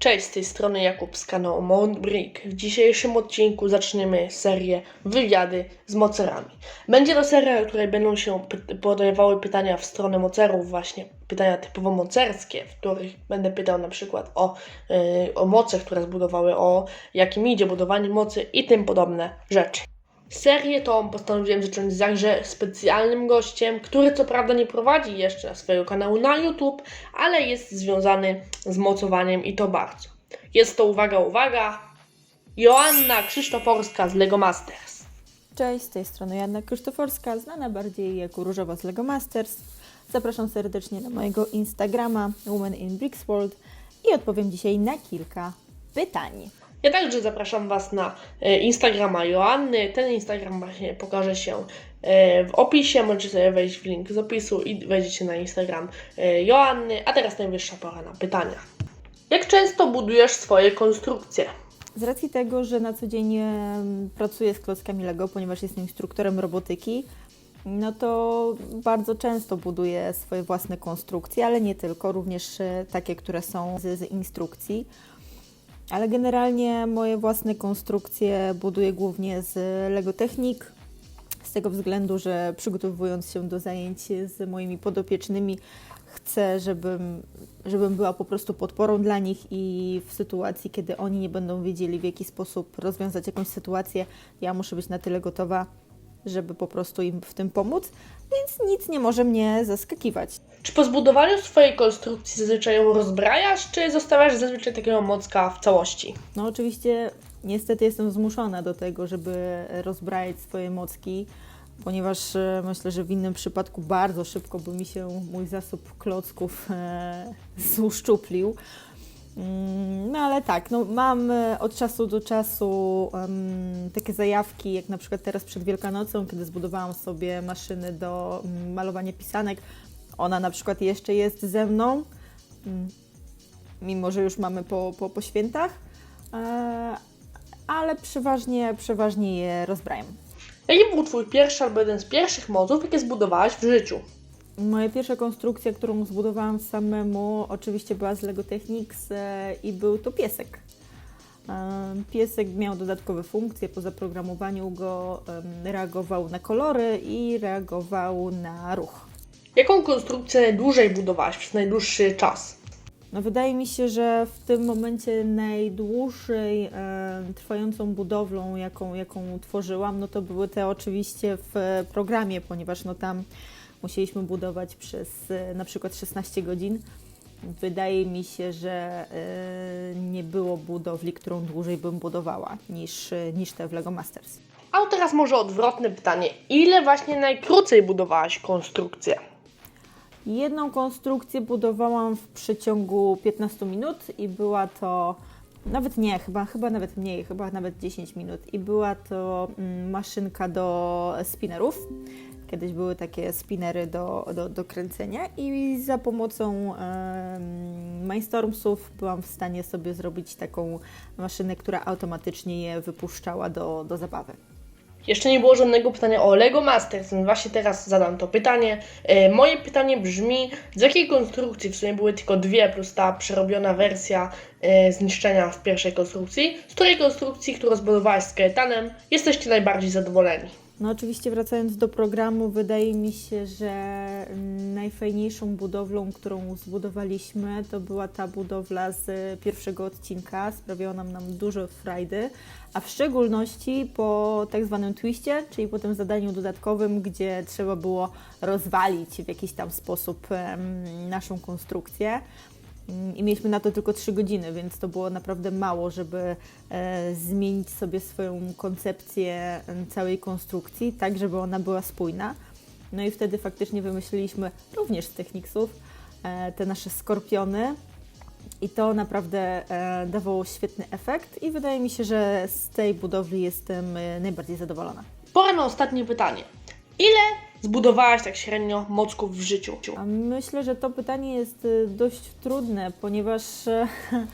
Cześć, z tej strony Jakub z kanału Mount Brick. W dzisiejszym odcinku zaczniemy serię Wywiady z mocerami. Będzie to seria, w której będą się podawały pytania w stronę mocerów, właśnie pytania typowo mocerskie, w których będę pytał na przykład o, yy, o moce, które zbudowały, o jakim idzie budowanie mocy i tym podobne rzeczy. Serię tą postanowiłem zacząć z jakże specjalnym gościem, który co prawda nie prowadzi jeszcze swojego kanału na YouTube, ale jest związany z mocowaniem i to bardzo. Jest to, uwaga, uwaga, Joanna Krzysztoforska z Lego Masters. Cześć, z tej strony Janna Krzysztoforska, znana bardziej jako Różowa z Lego Masters. Zapraszam serdecznie na mojego Instagrama Women in Bricks World i odpowiem dzisiaj na kilka pytań. Ja także zapraszam Was na e, Instagrama Joanny. Ten Instagram właśnie pokaże się e, w opisie. Możecie sobie wejść w link z opisu i wejdziecie na Instagram e, Joanny. A teraz najwyższa pora na pytania. Jak często budujesz swoje konstrukcje? Z racji tego, że na co dzień pracuję z klockami Lego, ponieważ jestem instruktorem robotyki, no to bardzo często buduję swoje własne konstrukcje, ale nie tylko, również takie, które są z, z instrukcji. Ale generalnie moje własne konstrukcje buduję głównie z Lego Technik, z tego względu, że przygotowując się do zajęć z moimi podopiecznymi, chcę, żebym, żebym była po prostu podporą dla nich i w sytuacji, kiedy oni nie będą wiedzieli, w jaki sposób rozwiązać jakąś sytuację, ja muszę być na tyle gotowa, żeby po prostu im w tym pomóc, więc nic nie może mnie zaskakiwać. Czy po zbudowaniu swojej konstrukcji zazwyczaj ją rozbrajasz, czy zostawiasz zazwyczaj takiego mocka w całości? No oczywiście niestety jestem zmuszona do tego, żeby rozbrajać swoje mocki, ponieważ e, myślę, że w innym przypadku bardzo szybko by mi się mój zasób klocków e, zuszczuplił. Mm, No ale tak, no, mam e, od czasu do czasu em, takie zajawki, jak na przykład teraz przed Wielkanocą, kiedy zbudowałam sobie maszyny do mm, malowania pisanek. Ona na przykład jeszcze jest ze mną, mm, mimo że już mamy po, po, po świętach, e, ale przeważnie, przeważnie je rozbrajam. Jaki był Twój pierwszy albo jeden z pierwszych moców, jakie zbudowałeś w życiu? Moja pierwsza konstrukcja, którą zbudowałam samemu, oczywiście była z Lego Technics e, i był to piesek. E, Piesek miał dodatkowe funkcje, po zaprogramowaniu go reagował na kolory i reagował na ruch. Jaką konstrukcję najdłużej budowałaś przez najdłuższy czas? No wydaje mi się, że w tym momencie najdłużej e, trwającą budowlą, jaką, jaką tworzyłam, no to były te oczywiście w programie, ponieważ no tam musieliśmy budować przez e, na przykład 16 godzin. Wydaje mi się, że e, nie było budowli, którą dłużej bym budowała niż, e, niż te w Lego Masters. A teraz może odwrotne pytanie. Ile właśnie najkrócej budowałaś konstrukcję? Jedną konstrukcję budowałam w przeciągu 15 minut i była to nawet nie, chyba, chyba nawet mniej, chyba nawet 10 minut. I była to mm, maszynka do spinnerów. Kiedyś były takie spinnery do, do, do kręcenia i za pomocą em, Mindstormsów byłam w stanie sobie zrobić taką maszynę, która automatycznie je wypuszczała do, do zabawy. Jeszcze nie było żadnego pytania o Lego Masters, więc właśnie teraz zadam to pytanie. E, moje pytanie brzmi, z jakiej konstrukcji, w sumie były tylko dwie, plus ta przerobiona wersja e, zniszczenia w pierwszej konstrukcji, z której konstrukcji, którą zbudowałaś z Kaetanem, jesteście najbardziej zadowoleni? No oczywiście wracając do programu, wydaje mi się, że najfajniejszą budowlą, którą zbudowaliśmy, to była ta budowla z pierwszego odcinka. Sprawiała nam, nam dużo frajdy, a w szczególności po tak zwanym twiście, czyli po tym zadaniu dodatkowym, gdzie trzeba było rozwalić w jakiś tam sposób naszą konstrukcję. Mm, I mieliśmy na to tylko 3 godziny, więc to było naprawdę mało, żeby e, zmienić sobie swoją koncepcję em, całej konstrukcji, tak żeby ona była spójna. No i wtedy faktycznie wymyśliliśmy również z Technicsów e, te nasze skorpiony. I to naprawdę e, dawało świetny efekt i wydaje mi się, że z tej budowli jestem e, najbardziej zadowolona. Pora na ostatnie pytanie. Ile zbudowałaś tak średnio mocków w życiu? Myślę, że to pytanie jest y, dość trudne, ponieważ e,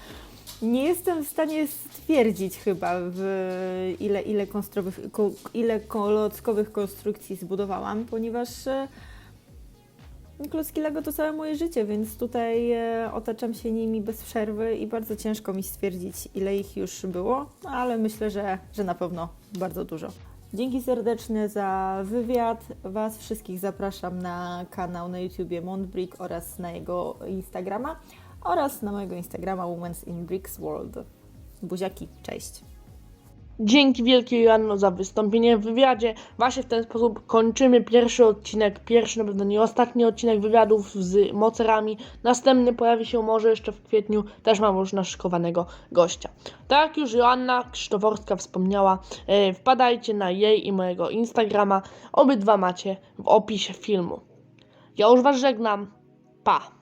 nie jestem w stanie stwierdzić chyba, ile, ile, ile kolockowych konstrukcji zbudowałam, ponieważ e, Klocki Lego to całe moje życie, więc tutaj e, otaczam się nimi bez przerwy i bardzo ciężko mi stwierdzić, ile ich już było, ale myślę, że, że na pewno bardzo dużo. Dzięki serdeczne za wywiad. Was wszystkich zapraszam na kanał na YouTubie Montbrick oraz na jego Instagrama oraz na mojego Instagrama Women's in Bricks World. Buziaki, cześć! Dzięki wielkie Joanno za wystąpienie w wywiadzie. Właśnie w ten sposób kończymy pierwszy odcinek, pierwszy na pewno nie ostatni odcinek wywiadów z mocerami. Następny pojawi się może jeszcze w kwietniu, też mam już naszykowanego gościa. Tak jak już Joanna Krzysztoforska wspomniała, e, wpadajcie na jej i mojego Instagrama. Obydwa macie w opisie filmu. Ja już Was żegnam. Pa!